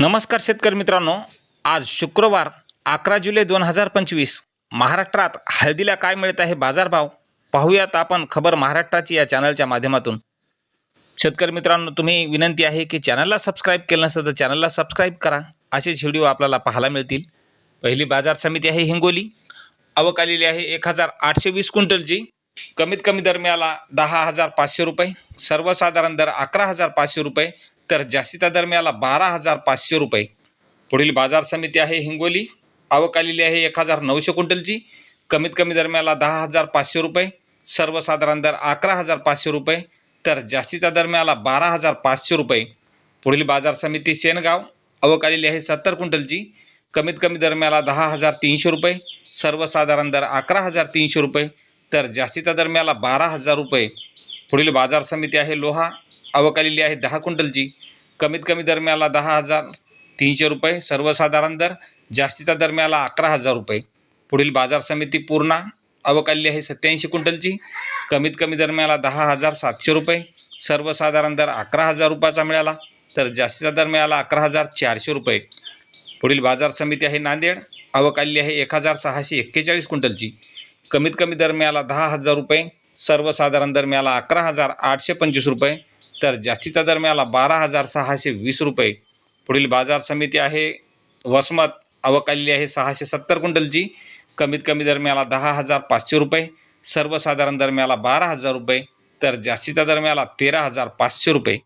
नमस्कार शेतकरी मित्रांनो. आज शुक्रवार अकरा जुलै दोन हजार पंचवीस. महाराष्ट्रात हळदीला काय मिळत आहे बाजारभाव? पाहूयात आपण खबर महाराष्ट्राची या चॅनलच्या माध्यमातून. शेतकरी मित्रांनो तुम्ही विनंती आहे की चॅनलला सबस्क्राईब केलं नसेल तर चॅनलला सबस्क्राईब करा. असेच व्हिडिओ आपल्याला पाहायला मिळतील. पहिली बाजार समिती आहे हिंगोली. आवक आलेली आहे एक हजार आठशे वीस क्विंटलची कमीत कमी दर मिळाला दहा हजार पाचशे रुपये. सर्वसाधारण दर अकरा हजार पाचशे रुपये. तर जास्तीचा दर मिळाला बारा हजार पाचशे रुपये. पुढील बाजार समिती आहे हिंगोली. आवक आलेली आहे एक हजार नऊशे क्विंटलची. कमीत कमी दर मिळाला दहा हजार पाचशे रुपये. सर्वसाधारण दर अकरा हजार पाचशे रुपये. तर जास्तीचा दर मिळाला बारा हजार पाचशे रुपये. पुढील बाजार समिती सेनगाव आवक आलेली आहे सत्तर क्विंटलची. कमीत कमी दर मिळाला दहा हजार तीनशे रुपये. सर्वसाधारण दर अकरा हजार तीनशे रुपये. तर जास्तीचा दर मिळाला बारा हजार रुपये. पुढील बाजार समिती आहे लोहा. आवक आलेली आहे दहा क्विंटलची. कमीत कमी दर मिळाला दहा हजार तीनशे रुपये. सर्वसाधारण दर जास्तीचा दर मिळाला अकरा हजार रुपये. पुढील बाजार समिती पूर्णा आवक आलेली आहे सत्याऐंशी क्विंटलची. कमीत कमी दर मिळाला दहा हजार सातशे रुपये. सर्वसाधारण दर अकरा हजार रुपयाचा मिळाला तर जास्तीचा दर मिळाला अकरा हजार चारशे रुपये. पुढील बाजार समिती आहे नांदेड. आवक आलेली आहे एक हजार सहाशे एक्केचाळीस क्विंटलची. कमीत कमी दर मिळाला दहा हजार रुपये. सर्वसाधारण दर मिळाला अकरा हजार आठशे पंचवीस रुपये. तर जास्तीचा दर मिळाला बारा हजार सहाशे वीस रुपये. पुढील बाजार समिती आहे वसमत आवक आलेली आहे सहाशे सत्तर क्विंटलची. कमीत कमी दर मिळाला दहा हजार पाचशे रुपये. सर्वसाधारण दर मिळाला बारा हजार रुपये. तर जास्तीचा दर मिळाला तेरा हजार पाचशे रुपये.